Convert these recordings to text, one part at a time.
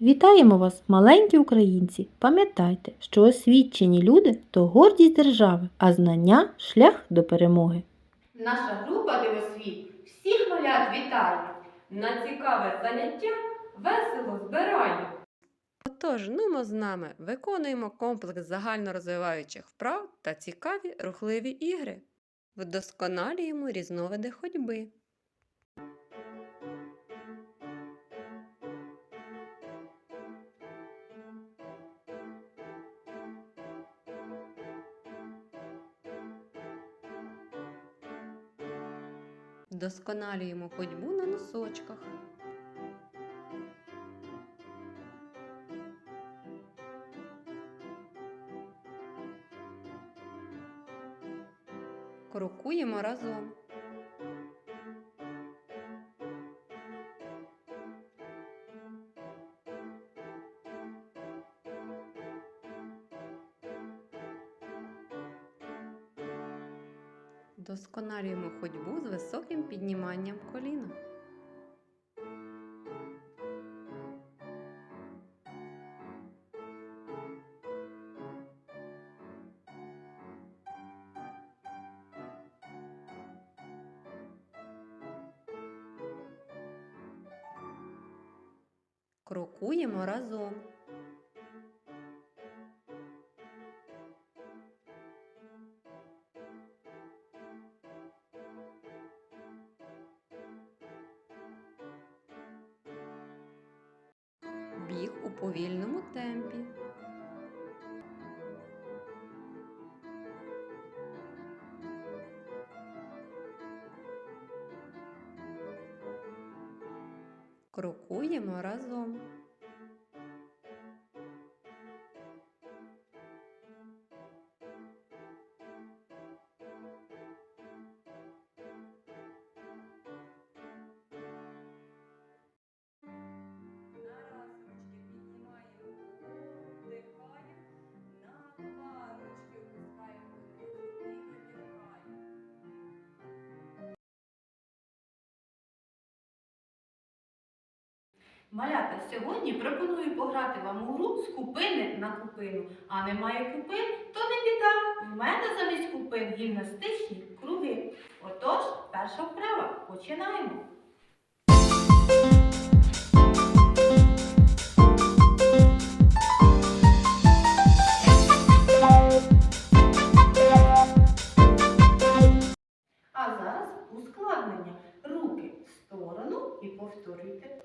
Вітаємо вас, маленькі українці! Пам'ятайте, що освічені люди то гордість держави, а знання шлях до перемоги. Наша група Дивосвіт всіх малят вітає. На цікаве заняття весело збирає. Отож, нумо з нами, виконуємо комплекс загальнорозвиваючих вправ та цікаві рухливі ігри. Вдосконалюємо різновиди ходьби. Вдосконалюємо ходьбу на носочках. Крокуємо разом. Досконалюємо ходьбу з високим підніманням коліна. Крокуємо разом. Біг у повільному темпі. Крокуємо разом. Малята, сьогодні пропоную пограти вам у гру з купини на купину. А немає купин, то не біда. В мене замість купин гімнастичні круги. Отож, перша вправа. Починаємо. А зараз ускладнення. Руки в сторону і повторюйте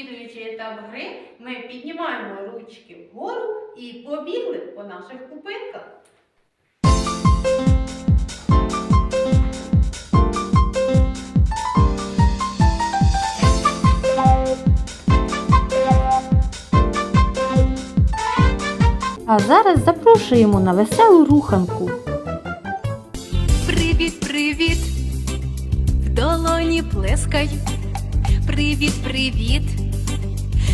слідуючий етап гри, ми піднімаємо ручки вгору і побігли по наших купинках. А зараз запрошуємо на веселу руханку. Привіт, привіт, в долоні плескай. Привіт, привіт,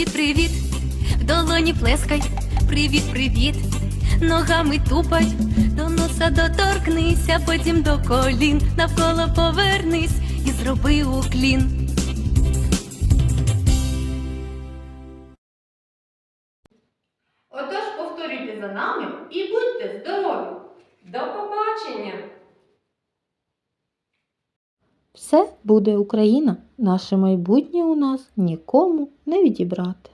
Привіт, привіт, в долоні плескай, привіт, привіт, ногами тупай, до носа доторкнись, а потім до колін, навколо повернись і зроби уклін. Отож повторюйте за нами і будьте здорові! До побачення! Все буде Україна, наше майбутнє у нас нікому не відібрати.